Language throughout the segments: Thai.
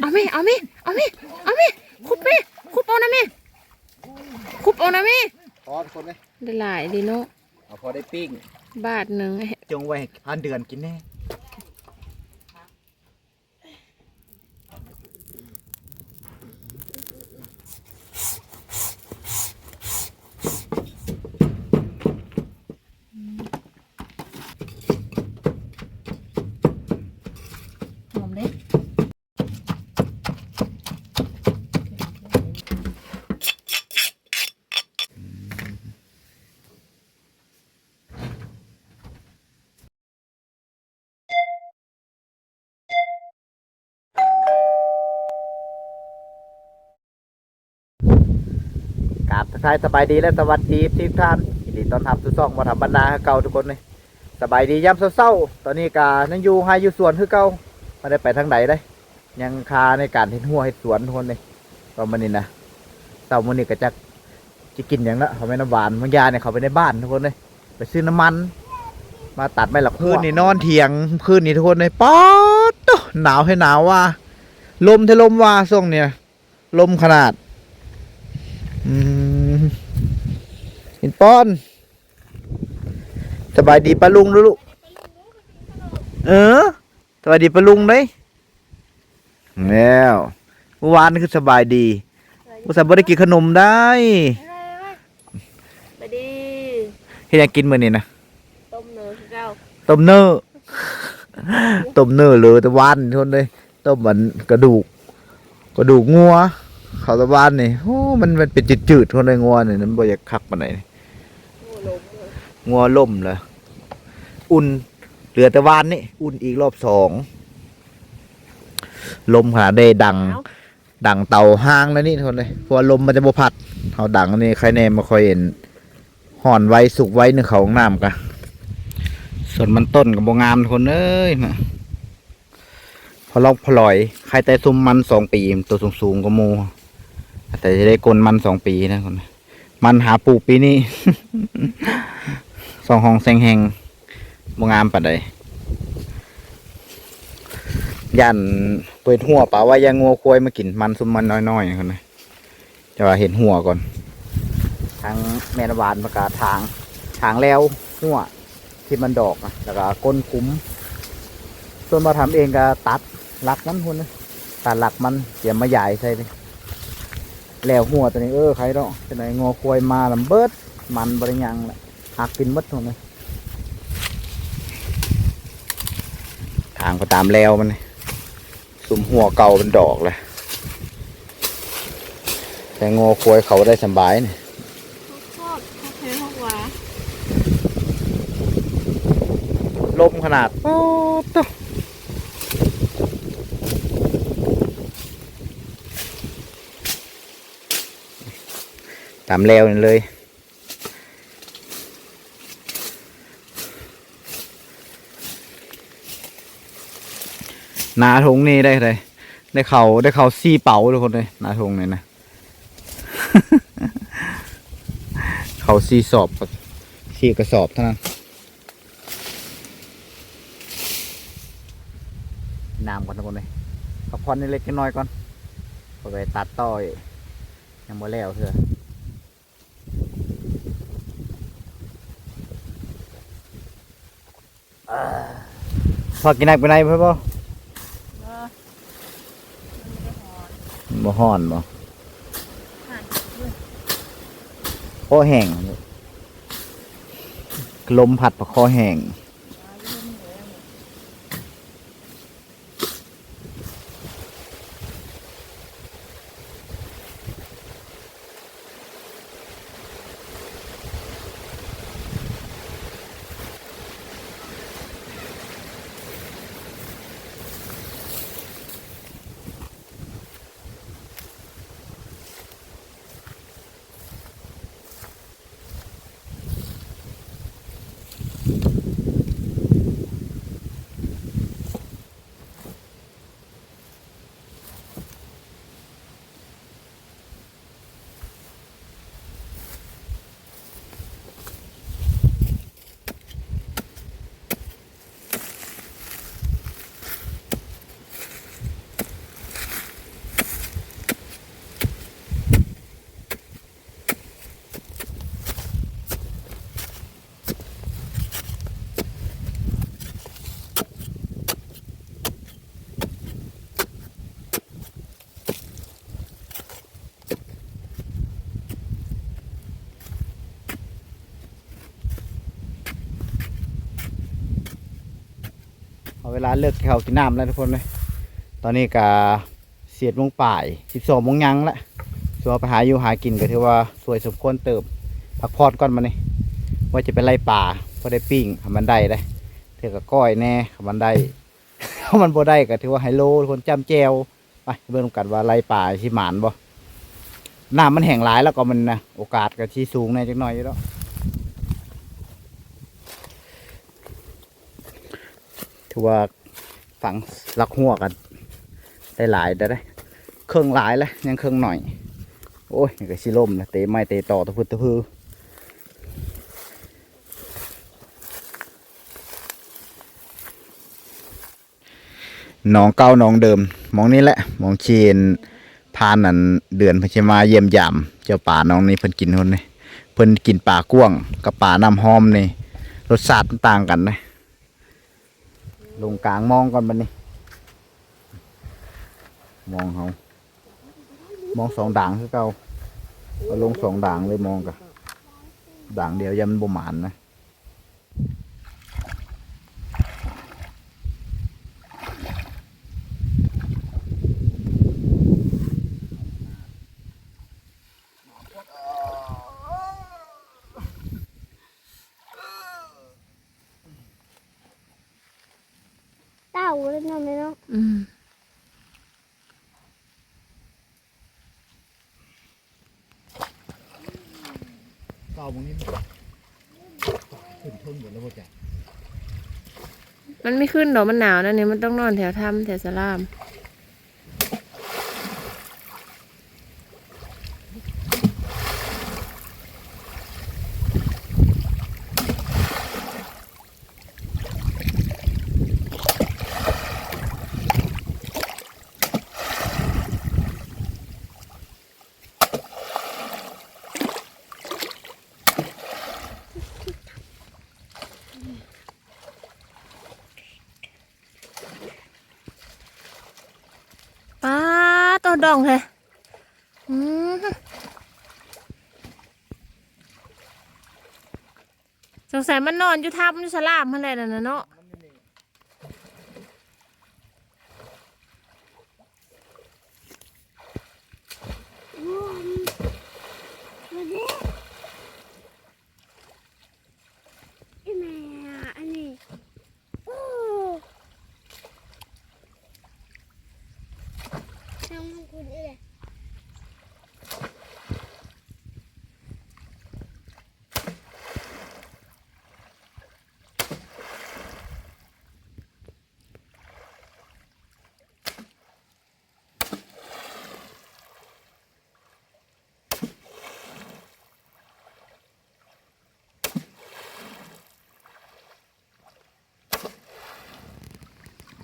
เอาไหมเอาไหมเอาไหมเอาไหมคุบไหมคุบเอานะแม่คุบเอานะแม่พอทุกคนเลยได้หลายดีเนาะเอาพอได้ปิ้ง บาทหนึ่งจงไว้ให้พันเดือนกินแน่ ทักทายสบายดีและสวัสดีทุกท่านยินดีต้อนรับสู่ช่องมาทำบรรดาเก่าทุกคนเลยสบายดีย่ำเศร้าๆตอนนี้กานั่งอยู่ให้อยู่สวนคือเก่าไมาได้ไปทางไหนได้ ยังคาในการเห็นหัวเห็นสวนทุกคนเลยตอนมันนี่นะเต่ามันนี่ก็จะจะกินอย่างละเขาไม่น้ำหวานบางยาเนี่ยเขาไปในบ้านทุกคนเลยไปซื้อน้ำมัน มาตัดไม่หลักคืนนี่นอนเถียงคืนนี่ทุกคนเลยป๊อดโต๊ะหนาวให้หนาวว่า ลมเทลมว่าช่งเนี่ยลมขนาด อืม ห็นป้อน สบายดีปะลุงดูลูกเออสบายดีปะลุงเลยแล้วเมื่อวานนี่คือสบายดีอุตส่าห์บ่ได้กินขนมได้ไปดีเฮ็ดหยังกินมื้อนี้นะต้มเนื้อคือเก้าต้มเนื้อต้มเนื้อเลยแต่วานทนเลยต้มมันกระดูก กระดูกงัวเขาตะวานนี่โอ้มันมันเป็นจืดๆทนเลยงัวนี่มันบ่อยากคักปานใดนี่โอ้ลมเลย งัวล่มเลยอุ่นเหลือแต่วานนี่อุ่นอีกรอบสองลมขนาดได้ดัง ดังเตาห้างแล้วนี่ทุกคนเลยเพราะว่าลมมันจะบ่พัดเอาดังนี่ใครแน่มาคอยเห็นห่อนไว้สุกไว้ในเขาห้องน้ำกะส่วนมันต้นกับบ่งามทุกคนเอ้ยมาพอลอกพลอย ใครแต่ซุมมันสองปีมันตัวสูงสูงๆก็โมแต่จะได้กลนมันสองปีนะคนมันหาปลูกปีนี้ สองห้องแซงแหงบงามปานใดยันเปิดหัวป่าว่ายังงัวควายมากินมันซุมมันน้อยๆคนนะจะว่าเห็นหัวก่อน ทางแม่นบานประกาศทางทางแล้วหัวที่มันดอกนะแล้วก็ก้นคุ้ม ส่วนมาทำเองก็ตัดหลักมันคนนะตัดหลักมันเดี๋ยมาใหญ่ใส่เลยแล้วหัวตัวนี้เออใครเนาะจะไหนงัวควายมาลำเบิดมันบริยังแหละ หักกินหมดหมดเลยทางก็ตามแล้วมันนี่สุมหัวเก่าเป็นดอกเลยแต่งอควยเขาได้สบายนี่ชอบชอบเพลงพวกว่าลมขนาด โอ้ตะตามแล้วนี่เลย นาทงนี่ได้เลยได้เขาได้เขาซี่เป๋าทุกคนเลยนาทงเนี่ยนะเขาซี่สอบซี่กระสอบเท่านั้นน้ำก่อนทุกคนเลยพักผ่อนนิดเล็กน้อยก่อนพอไปตัดต่อยยังบ่แล้วเถอะอ่าพอกินอะไหนไปไหนเพื่อนบ่ เออ บ่ห้อนบ่คอแห้งลมผัดปะคอแห้งาเลิกกินข้าวกินน้ำแล้วทุกคนเลยตอนนี้กาเสียดมงป่ายสิบสองมงยังละสัวาไปหาอยู่หากินก็ถือว่าสวยสมควรเติบพักผ่อนก่อนมานี่ว่าจะไปไล่ป่าพอได้ปิ้งทำมันได้ได้เถือกับก้อยแน่ทำมันได้ถ้ามันบ่ได้ก็ถือว่าไฮโลทุกคนจำแจวไปเบิ่งกันว่าไล่ป่าสิหมานบ่น้ำมันแห้งหลายแล้วก็มันนะโอกาสก็ที่สูงแน่จักหน่อยอยู่แล้วถือว่า ฝังลักหัวกันได้หลายได้ได้เครื่องหลายแล้วยังเครื่องหน่อย โอ้ยนี่ก็ชิลมนะเตะไม่เตะต่อตะพื้ตะพือหน้องเก้าหน้องเดิมมองนี้แหละมองเชียนพานนั่นเดือนพิ่นสิมาเยี่ยมยามเจ้าป่าน้องนี่เพิ่นกินคนนี่เพิ่นกินป่ากว้างกับป่าน้ำหอมนี่รสชาติต่างกันนะ ลงกลางมองก่อนบันนี้ มองเขามองสองด่างคือเก่าเอาลงสองด่างเลยมองกะด่างเดียวยันบ่หมานนะ เต้าเลยเนาะแม่เนาะ อืม เก่ามึงนี่ขึ้นทุ่นหมดแล้วพ่อจ๋า มัน ไม่ขึ้นหรอกมันหนาวนะเนี่ยมันต้องนอนแถวถ้ำแถวสลาม ป้า องฮะสงสัยมันนอนอยู่ทับอยู่สลามอะไรนั่นะเนาะ มาเด้ไอ้แม่อันนี้โอ้ทำมันกูดิเลย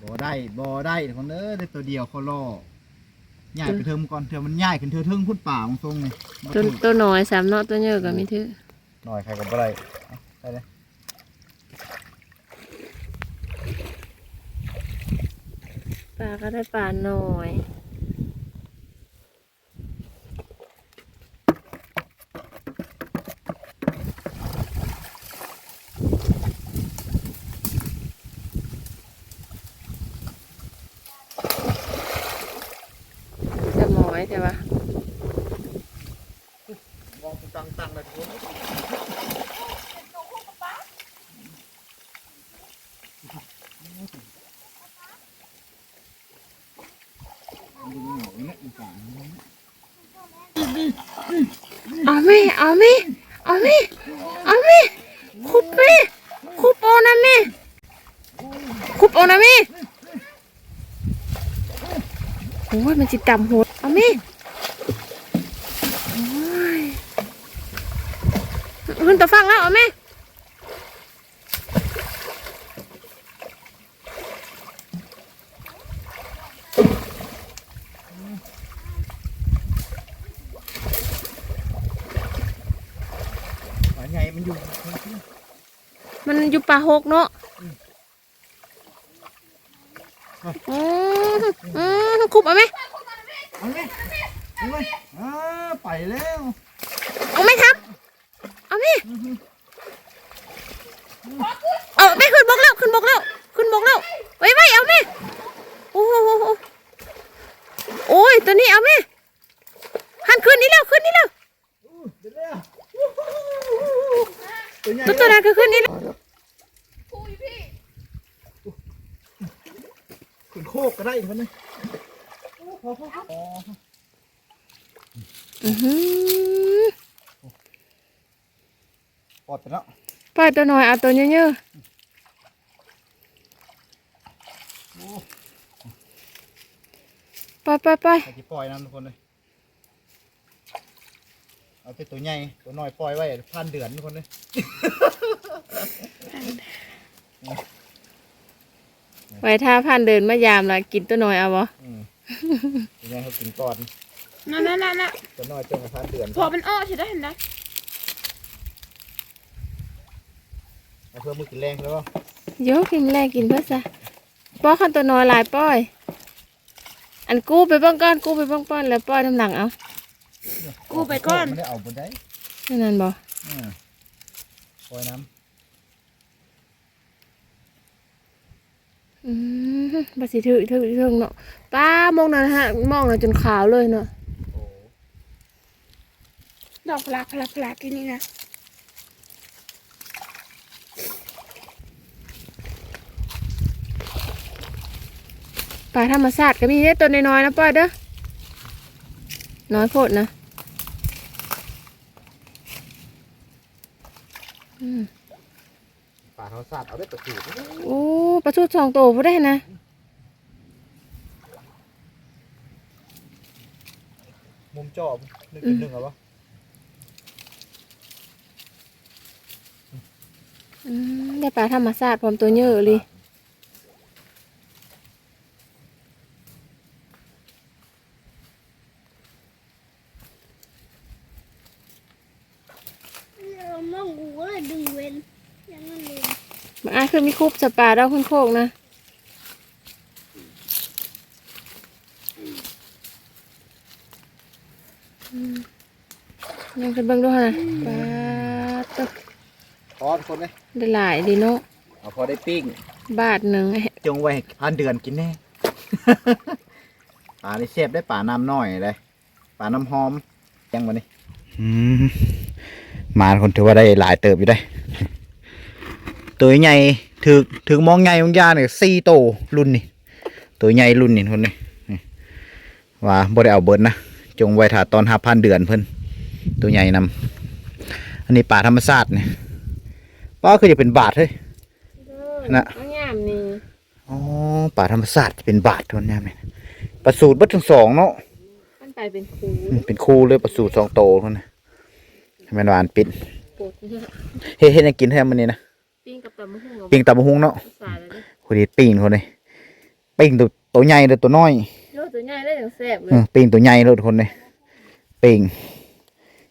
บ่ได้บ่ได้คนเด้อได้ตัวเดียวเขาล่อใหญ่ไปเทิมก่อนเถอะมันใหญ่ขึ้นเถอะเทิงพุ่นป่าของทรงนี่บ่ตัวถึงตัวน้อยสามเนาะตัวเยอะก็มีถือหน่อยใครก็บ่ได้เอาไปเลยปลาก็ได้ปลาน้อยจะหมอยแต่ว่า มองตั้งตั้งเลยทุกคนมันเหงาเนี่ยมันป่า เอาไหมเอาไหมเอาไหมเอาไหมคุบไหมคุบโอนะแม่คุบโอนะแม่โอ้ยมันจิตต่ำโหดเอาไหมโอ้ยขึ้นตะฟังแล้วเอาไหม ป่าใหญ่มัน อยู่มันอยู่ป่าหกเนาะอืมอืมคุบเอาไหมเอาเลยเอาเลยอ่าไปแล้วเอาไหมครับ เอาไหมเอาไม่ขึ้นบกแล้วขึ้นบกแล้วขึ้นบกแล้วไว้ไว้เอาแม่โอ้โหโอ้โหโอ้ยตัวนี้เอาแม่หันขึ้นนี่แล้วขึ้นนี่แล้ว ตัวใหญ่ตัวตัวนั้นก็ขึ้นนี่แล้วขึ้นโคกก็ได้คนนี้อื้อหือปลอดไปแล้วปล่อยตัวน้อยเอาตัวเยอะๆไปไปไปไปที่ปล่อยน้ำทุกคนเลย เอาแต่ตัวใหญ่ตัวน้อยปล่อยไว้พันเดือนทุกคนเลยไว้ถ้าผ่านเดินมายามละกินตัวน้อยเอาบ่อืมตัวใหญ่เขากินก่อนนั่นนั่นนั่นนั่นตัวน้อยจนกระพันเดือนพอมันอ้อใช่ได้เห็นไหมเอาเพื่อมือกินแรงแล้วก็โยกกินแรกกินเพื่อซะป้อขันตัวน้อยหลายป้อย อันกู้ไปเบ้างก้อนกู้ไปเบ้างป้อนแล้วป้อยน้ำหลังเอา กูไปก่อน ไม่ได้เอาบนได้นั่นนั่นบ่อืมปล่อยน้อืมบาสิถือถือถือเนาะป้ามองนั่นฮะมองนั่นจนขาวเลยเนาะำโอ้ดอกพลาพลาพลาที่นี่นะปลาธรรมชาติก็มีเด้ตัวน้อยๆนะป้อยเด้อ น้อยโพดนะอืมป่าเขาสาดเอาได้ประสูตรโอ้ปลาชุดสองตัวพูดได้นะมุมจอบหนึ่งเป็นหนึ่งเหรอวะอืมได้ปลาธรรมชาติพร้อมตัวเยอะเลย เรามองกูก็เลยดึงเว้นยังนั่นเลย มันอาจคือมีคุบสปลาดาวคุณโคกนะอืมยังเป็นเบิ่งด้วยนะปลาตกพอทุกคนเลยได้หลายดีเนาะเอาพอได้ปิ้ง บาทหนึ่งจงไว้ให้พันเดือนกินแน่ ป่านี่เสียบได้ป่าน้ำน้อยเลยป่าน้ำหอมยังวันนี้มาคนถือว่าได้หลายเติบอยู่ได้ ตัวใหญ่ถือถือมองใหญ่มองยาเนี่ยสี่โตรุ่นนี่ตัวใหญ่รุ่นนี่คนนี้นี่ว่าบ่ได้เอาเบิดนะจงไว้ถ้าตอนห้าพันเดือนเพิ่นตัวใหญ่นำอันนี้ป่าธรรมชาติเนี่ยป้าคือจะเป็นบาทเฮ้ยน่ะงามนี่อ๋อป่าธรรมศาสตร์เป็นบาทเทานนเนี่ยประสูตรเบัดทั้งสองเนาะมันไปเป็นคูอืมเป็นคู่เลยประสูตรสองโตเท่านั้นให้มันหวานปิดปวดเนี่ยเฮ็ดเฮ็ดให้กินแท้มันนี่นะ ปิ้งกับตำมะฮุ่งกับปิ้งตับกหุงเนาะสายเลยดิคนนี้ปิ้งคนนี้ปิ้งตัวตัวใหญ่เลยตัวน้อยโลตัวใหญ่ได้อย่างแซ่บเลเอยอปิ้งตัวใหญ่เลยคนนี้ปิ้ง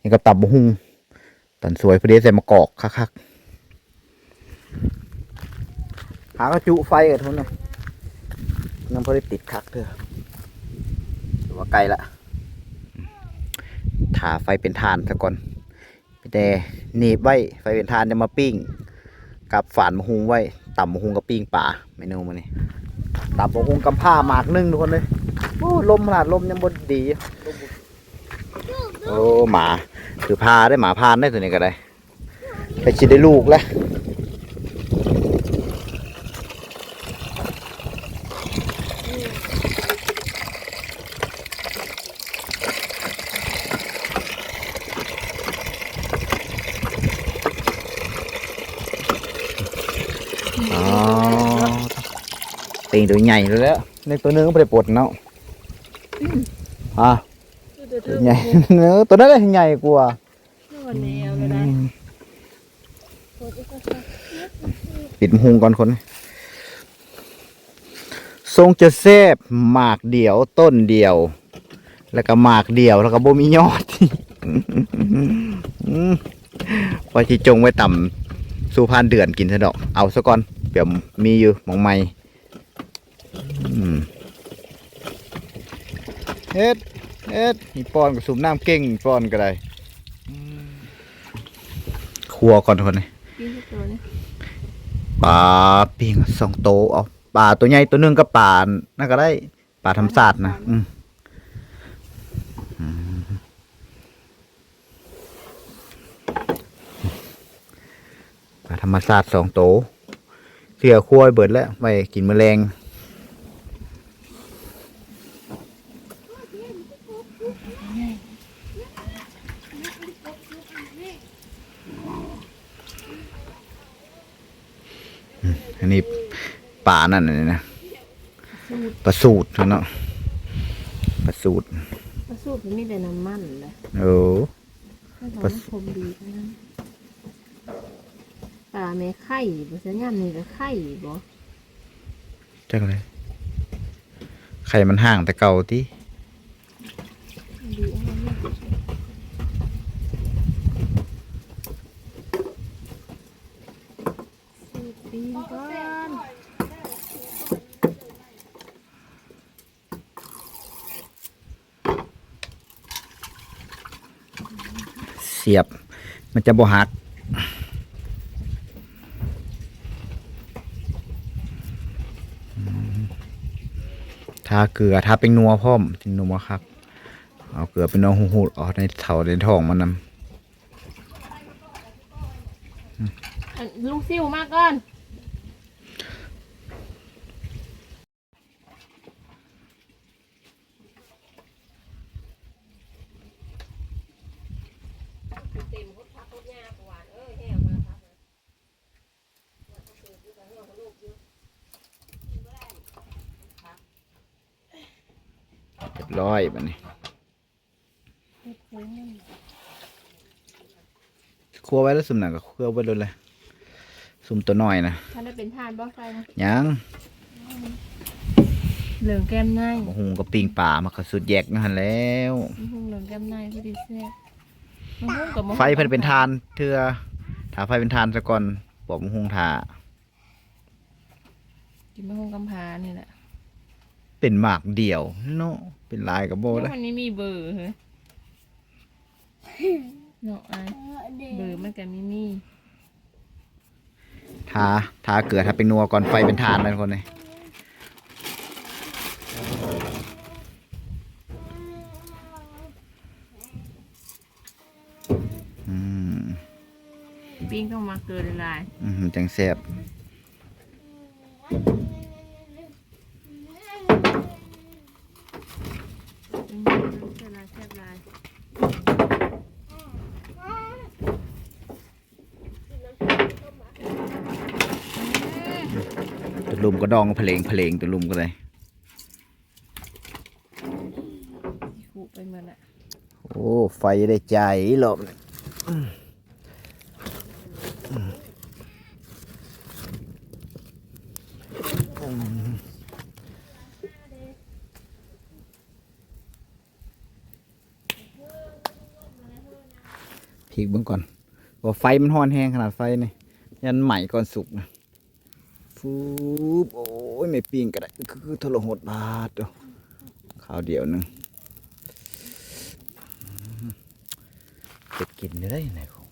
นี่ก็ตับกหุงตอนสวยพอดีใส่มะกอกคักๆหากระจุไฟกับทุนนะน้ำพอได้ติดคักเถอะถือว่าไกลละถาไฟเป็นทานซะก่อน แต่หนีบไว้ไฟเป็นทานจะมาปิ้ง กับฝานมะฮุงไว้ต่ำมะฮุงกับปิ้งป่าเมนูมันนี่ต่ำมะฮุงกับผ้าหมากนึ่งทุกคนเลยโอ้ลมขนาดลมยังบนดีโอ้หมา คือพาได้หมาพานได้ตัวนี้ก็ได้ไปชิดได้ลูกแล้ว ปิงตัวใหญ่เลยแล้วในตัวนึงก็ไม่ได้ปวดเนาะอะตัวใหญ่เนื้อตัวนั้นเลยใหญ่กว่าวันนี้เอาก็ได้ปิดหุงก่อนคนทรงจะแซบหมากเดี่ยวต้นเดียว แล้วก็หมากเดี่ยวแล้วก็บ่มียอดอืมว่าที่จงไว้ต่ำสู่พานเดือนกินซะดอก เอาซะก่อนเดี๋ยวมีอยู่หมองไม่อืม เฮ็ดเฮ็ดอีปอนกับสูบน้ำเก่งอีปอนก็ได้อืมครัวก่อนคนนี้ปิ้งทุกตัวนี่ปลาปิ้งสองโตเอาปลาตัวใหญ่ตัวหนึงกับปลานั่นก็ได้ปลาธรรมศาสตร์นะอืมอืมปลาธรรมศาสตร์สองโตวเสือคั่วไว้เบิดแล้วไว้กินแมลง อันนี้ป่านั่นน่ะนะปลาสูตรเนาะปลาสูตรปลาสูบมันมีแต่น้ำมันเลยโอ้ถ้าเราคมดีเท่านั้นปลาแม่ไข่บ่สัญญามนี่ก็ไข่บ่จังเลยไข่มันห่างแต่เก่าที่ ดีเอามาสูบปีก่อน เสียบ มันจะบ่หักทาเกลือทาเป็นนัวพ่อมเป็นัวครับ เอาเกลือเป็นนัวหูหูออกในเถาในท้องมันนำลูกซิวมาก่อน ยบร้อยบัดนี้ครัวไว้แล้วสุ่มหนังก็ครัวไว้เลยเลยสุ่มตัวน้อยนะท่านได้เป็นทานบ่ไฟนะยังเหลืองแก้มในมะฮุงกับปิงป่ามาก็สุดแยกนั่นแล้วมะฮุงเหลืองแก้มในพอดีแซ่บมะฮุงกับมะฮุงไฟเพิ่นเป็นทานเทื่อถ้าไฟเป็นทานซะก่อนบอกมะฮุงทากินมะฮุงกำพร้านี่แหละ เป็นหมากเดี่ยว เนาะเป็นลายกับโบแล้แล้วววันนี้มีเบอร์เหรอเนาะไอ้เบอร์มันก็มีมีทาทาเกลือทาเป็นนัวก่อนไฟเป็นทานนั่นคนนี้อืมปิ้งต้องมาเกลือละลาย อืมจังแซ่บ ปิ้งเกลือละลายแซ่บลาย ตัวลุมก็ดองเพลงเพลงตัวลุมก็เลยขุไปหมดละโอ้ ไฟได้ใจหลบพีกเบิ่งก่อนว่าไฟมันฮ้อนแห้งขนาดไฟนี่ยันใหม่ก่อนสุกนะ ฟูบโอ้ยไม่ปิ้งก็ได้คือทรหดบาทเดียวข้าวเดียวหนึงจะกินได้ยังไงของ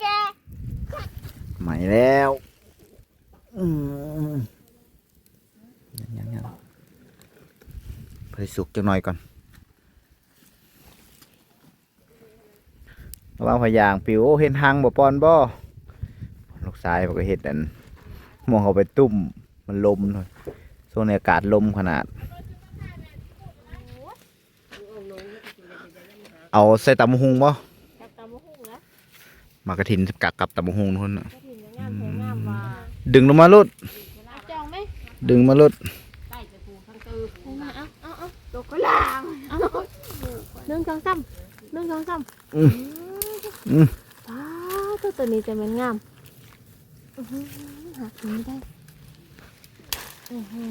แกใหม่แล้วอืมยังยังยังเพื่อสุกจังหน่อยก่อน ระวังพยางปิวโอ้เห็นหางบ่ปอนบ่ลูกชายมันก็เห็นอันมองเขาไปตุ่มมันลมเลยโซนในอากาศลมขนาด เอาใส่ตำบักหุงบ่จับตามมะฮุงนะมากระถินกักกับตำบักหุงนู่นน่ะกระถิ่นงามแพงงามว่าดึงลงมาลุดเอาจองไหมดึงมาลุดใกล้จะปูทั้งตือปูมาเอาเอาเอาตัวก็ลางเอาหนึ่งสองสามหนึ่งสองสา มอืมอืมว้าวตัวตัวนี้จะมันงามอื้อหือหักนี้ได้อือหือ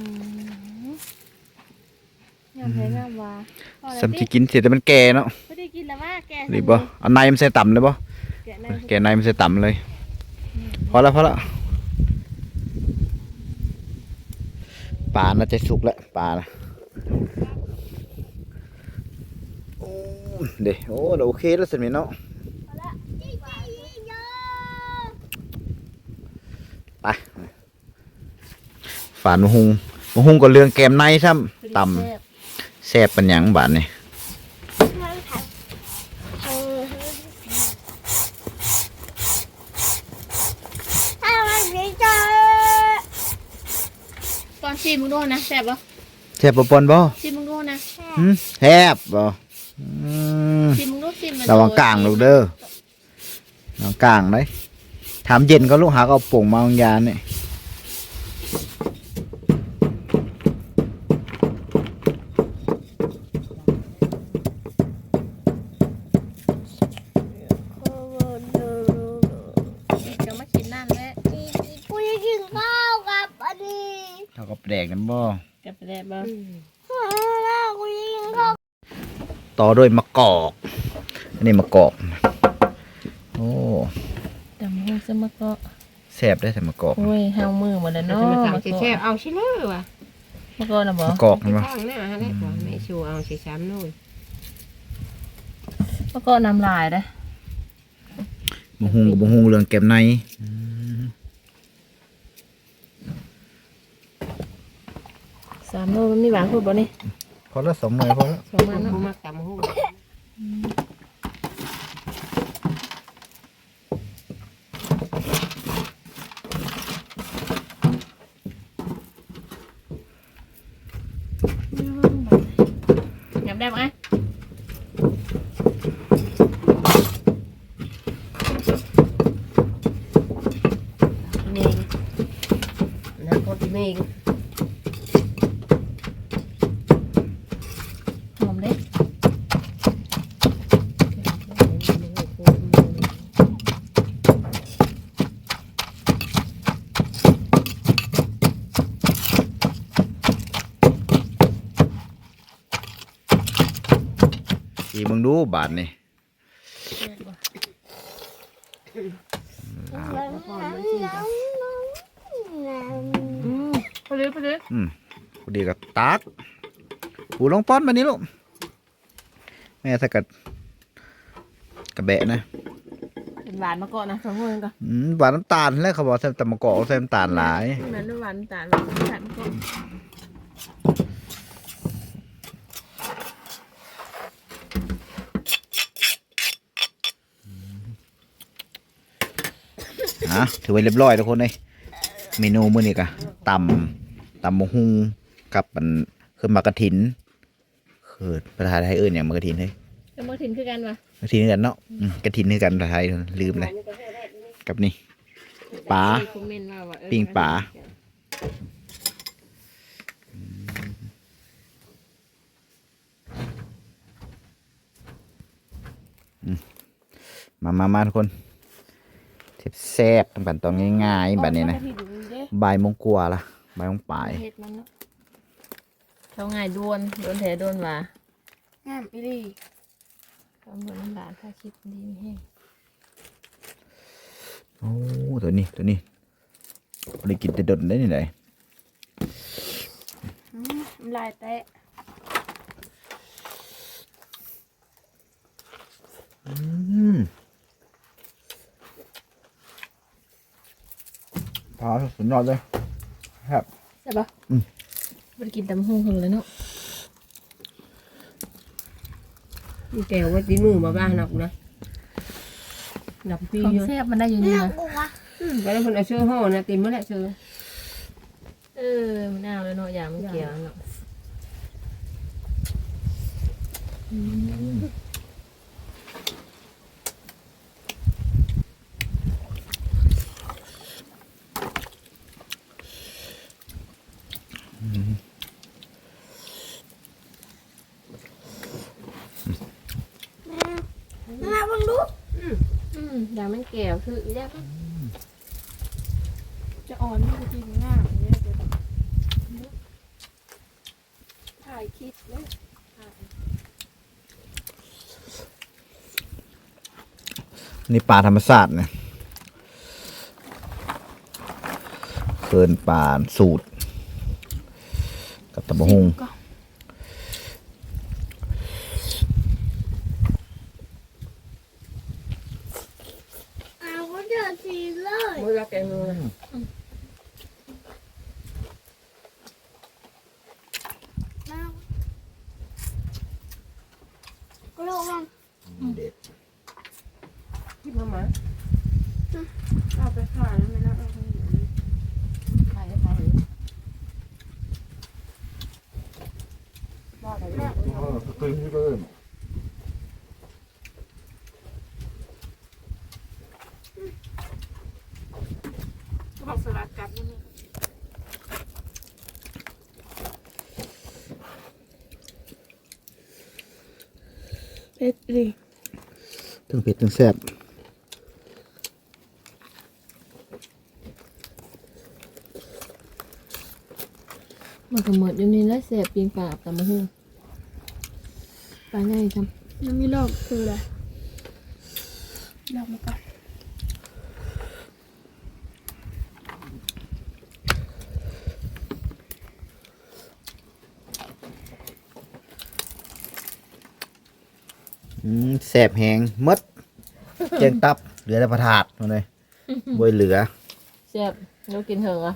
งามแพงงามว่าพอแล้วสำที่กินเสร็จแต่มันแก่เนาะไม่ได้กินแล้วว่าแกหรือบ่เอาในมันใส่ต่ำเลยบ่แกะในแก่ในมันใส่ต่ำเลย พอแล้วพอแล้วปลาน่าจะสุกแล้วปลานะโอ้เดี๋ยวโอ้เดี๋ยวโอเคแล้วสิเนาะ จิ๊กจิ๊กจิ๊ก ป่านมะฮุงมะฮุงก็เรื่องแกมในซ้ำต่ำแซ่บเป็นหยังบาดนี่มันทำทำถ้ามันไม่เจอตอนชิมมึงดูนะแซ่บปะแซ่บบ่ปนบ่ชิมมึงดูนะหืมแซ่บบ่อืมชิมมึงดูชิมมันระวังกลางลูกเด้อระวังกลางเด้ถามเย็นก็ลูกหาก็เอาป่งมาบางยานี่จ ก็แปลกกันบ่กับแซ่บบ่แล้วกูจะกินข้าวต่อด้วยมะกอกอันนี้มะกอกโอ้แต่มึงจะมาก็แซ่บได้แต่มะกอกโอ้ยห้าวมือหมดแล้วเนาะเนาะมามาเก็ก็แช่เอาชิเลยว่ะมาก็นะบ่มะกอกนะบ่ข้างหน้าฮะเนี่ยบอกไม่ชูเอาชิซ้ำนู่นมาก็น้ำลายเด้อบ่ฮุงกับบ่ฮุงเรื่องแกมใน สามโลมันมีหวานพูดบ่นี่พอละสองหน่วยพอละสองมัมานเนาะมักตำหูยำได้ไหม ดูบาทนี่อืมพอดีพอดีอืมพอดีกับตักปูลงป้อนมานี้ลูกแม่ถ้ากัดกระแบะนะเป็นหวานมาก่อนนะสองคนก่อนอืมหวานน้ำตาลแล้วเขาบอกใส่แต่มะกอกใส่น้ำตาลหลายนั้นหวานตาลหวานตาล อนฮะถือไว้เรียบร้อยทุกคนเลยเมนูมื้อนี้กะตำตำมะฮุงกับมันคือมากระถินคือภาษาไทยเอื่นอย่างมากระถินเฮ้ยจะมาถึงคือกันวะกระถินคือกันเนาะอืมกระถินคือกันภาษาไทยลืมเลยกับนี่ปลาคอมเมนต์มาว่าเออปิ้งปลามามามาทุกคน แซ่บๆตั้งแต่ตอนง่ายๆแบบนี้นะบ่ายโมงกว่าละบ่ายโมงปลายเฮ็ดมันเนาะเขาง่ายดวนดวนแถดวนว่าน้ำอีลีเขาเหมือนหลานถ้าคิดดีไม่แห้งโอ้ตัวนี้ตัวนี้บริกินแต่ดนได้นี่ไหนลายแตะอืม พาสุดยอดเลยครับใช่ปะอืมไปกินตำหุ่งคนเลยเนาะมีแก้วไว้ตีมือมาบ้างนักนะนับปีของเยอะแซ่บมันได้อยู่นี่เรื่องนะกูวะก็ได้คนเอาเชื้อห่อนะตีมื่อไรเชื้อเออมันเอาเลยเนาะอย่ามันเกี่ยวเนาะแม่มึงดู อื มอย่ามันเกี่ยวคืออีแรกจะอ่อนไม่จริงง่ายเนี่ยจะถ่ายคลิปเลยนี่ปลาธรรมชาตินะเคินปลาสูตร กับตะบะฮง อ้าว ก็เจอสีเลย มื่อไรแกงเลย ปิ้งที่เดิม บอกสลัดกัดนี่ เผ็ ดดิทั้งเผ็ดทั้งแซ่บมันก็หมดอยู่นี่แล้วแสบปีนปากแต่มาหูปลาใหญ่ทยังมีรอบคืออะไรรอบมาก่อน ซ่บแหงหมดเจียงตับ เหลือแต่ผัดถาดมาเลยบวยเหลือำแสบเรากินเถอะอะ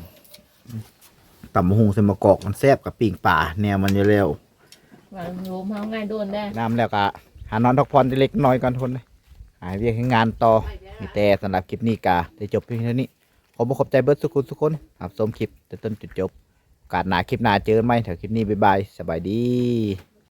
ตำมะฮุงใส่มะกอกมันแซ่บกับปิ่งป่าแนวมันอยู่แล้ววางโยมเฮาง่ายโดนได้น้ำแล้วก็หานอนพักผ่อนเล็กน้อยก่อนทนเลยหายเรียกให้งานต่อมีแต่สำหรับคลิปนี้กาได้จบเพียงเท่านี้ขอบคุณขอบใจเบิร์ดสุขุนทุกคนรับชมคลิปแต่ต้นจุดจบโอกาสหน้าคลิปหน้าเจอกันไหมแถวคลิปนี้บ๊ายบายสบายดี